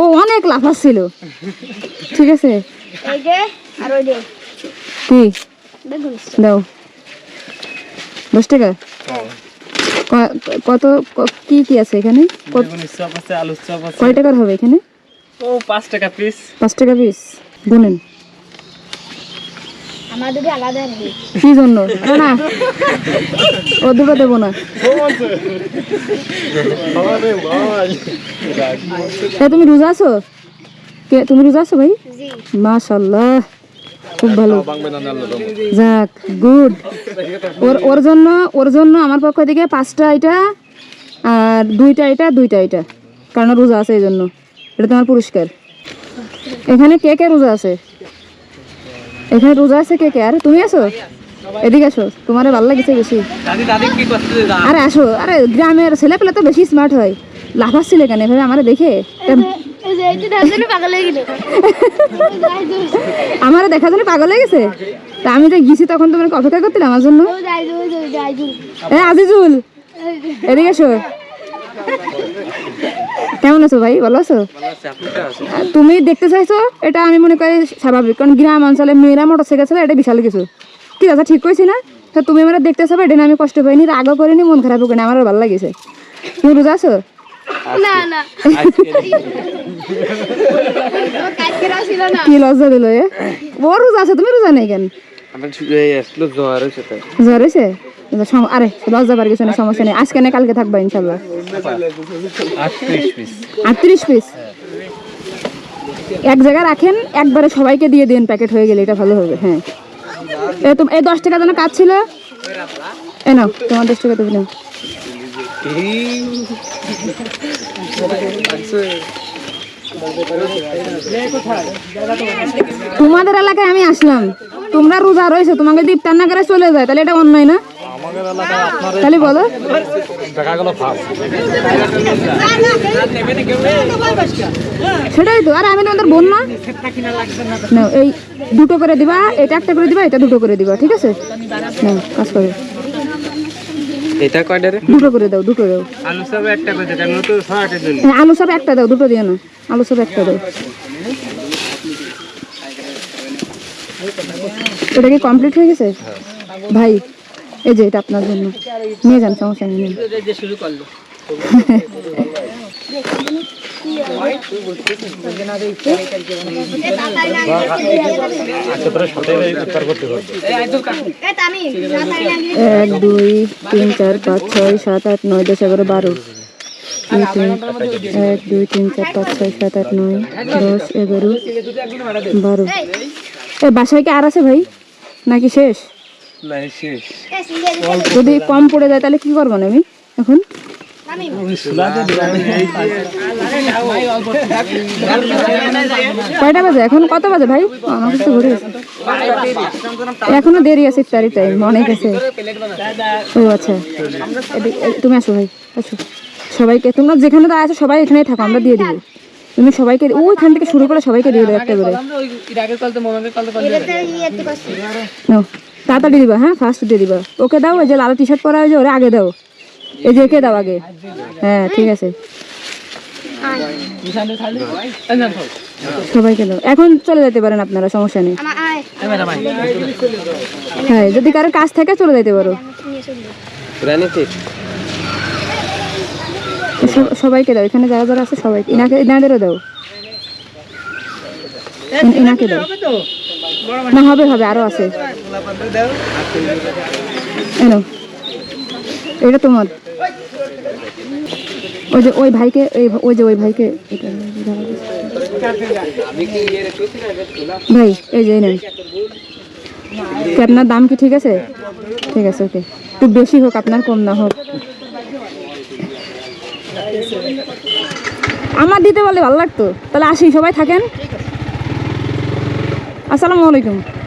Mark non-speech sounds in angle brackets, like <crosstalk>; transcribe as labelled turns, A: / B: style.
A: ও অনেক ছিল ঠিক আছে আর কি দশ টাকা হ্যাঁ। কত কি কি আছে এখানে কয় টাকার হবে এখানে
B: ও পাঁচ টাকা পিস
A: পাঁচ টাকা পিস গুনেন
C: আমার দুটো আলাদা
A: কি জন্য না ও দুটো দেবো না তুমি রোজা আছো কে তুমি রোজা আছো ভাই মাশাল্লাহ খুব ভালো যাক গুড ওর ওর জন্য ওর জন্য আমার পক্ষ থেকে পাঁচটা এটা আর দুইটা এটা দুইটা এটা কারণ রোজা আছে এই জন্য এটা তোমার পুরস্কার এখানে কে কে রোজা আছে এখানে রোজা আছে কে কে আরে তুমি আসো এদিকে আসো তোমার ভালো লাগছে বেশি আরে আসো আরে গ্রামের ছেলে পেলে তো বেশি স্মার্ট হয় ছিল কেন এভাবে আমার দেখে আমার দেখা <laughs> জন্য পাগল হয়ে গেছে তা আমি তো গেছি তখন তোমাকে অপেক্ষা করছিলাম আমার জন্য আজিজুল এদিকে এসো কেমন আছো ভাই ভালো আছো তুমি দেখতে চাইছো এটা আমি মনে করি স্বাভাবিক কারণ গ্রাম অঞ্চলে মেয়েরা মোটরসাইকেল এটা বিশাল কিছু ঠিক আছে ঠিক কইছি না তা তুমি আমার দেখতে চাবে এটা আমি কষ্ট পাইনি রাগও করিনি মন খারাপ করিনি আমার ভালো লাগেছে তুমি রোজা আছো আচ্ছা। কি লজ্জা দিল এ ও রোজা আছে তুমি রোজা নেই কেন জ্বর হয়েছে আরে দশ যাবার কিছু না সমস্যা নেই আজকে না কালকে থাকবা ইনশাল্লাহ আটত্রিশ পিস এক জায়গায় রাখেন একবারে সবাইকে দিয়ে দিন প্যাকেট হয়ে গেলে এটা ভালো হবে হ্যাঁ এই দশ টাকা যেন কাজ ছিল এ নাও তোমার দশ টাকা তুমি তোমাদের এলাকায় আমি আসলাম তোমরা রোজা রয়েছে তোমাকে দীপ্তার না করে চলে যায় তাহলে এটা অন্যায় না তাহলে বলো দেখা গেল সেটাই তো আর আমি না বোন না এই দুটো করে দিবা এটা একটা করে দিবা এটা দুটো করে দিবা ঠিক আছে কাজ করে দুটো করে দাও দুটো দাও
B: আলু সব একটা দাও
A: হ্যাঁ, আলু সব একটা দাও দুটো দিও না আলু সব একটা দাও এটা কি কমপ্লিট হয়ে গেছে হ্যাঁ। ভাই এই যে এটা আপনার জন্য নিয়ে যান সমস্যা নেই এক দুই তিন চার পাঁচ ছয় সাত আট নয় দশ এগারো বারো এক দুই তিন চার পাঁচ ছয় সাত আট নয় দশ এগারো বারো এ বাসায় কি আর আছে ভাই নাকি শেষ যদি কম পড়ে যায় তাহলে কি করবো আমি এখন কয়টা বাজে এখন কত বাজে ভাই আমার ঘুরে এখনো দেরি আছে ইফতারি টাইম অনেক আছে ও আচ্ছা তুমি আসো ভাই আসো সবাইকে তোমরা যেখানে দাঁড়া আছো সবাই এখানেই থাকো আমরা দিয়ে দিব তুমি সবাইকে ওইখান থেকে শুরু করে সবাইকে দিয়ে দেবো একটা করে তাড়াতাড়ি দিবা হ্যাঁ ফার্স্ট উঠে দিবা ওকে দাও ওই যে লাল টি শার্ট পরা হয়েছে ওরা আগে দাও এই যে একে দাও আগে হ্যাঁ ঠিক আছে সবাইকে দাও এখন চলে যেতে পারেন আপনারা সমস্যা নেই হ্যাঁ যদি কারো কাজ থাকে চলে যেতে পারো সবাইকে দাও এখানে যারা যারা আছে সবাই ইনাকে ইনাদেরও দাও ইনাকে দাও না হবে হবে আরও আছে এটা তোমার ওই যে ওই ভাইকে ওই যে ওই ভাইকে ভাই এই যে নেন আপনার দাম কি ঠিক আছে ঠিক আছে ওকে একটু বেশি হোক আপনার কম না হোক আমার দিতে বলে ভালো লাগতো তাহলে আসি সবাই থাকেন আসসালামু আলাইকুম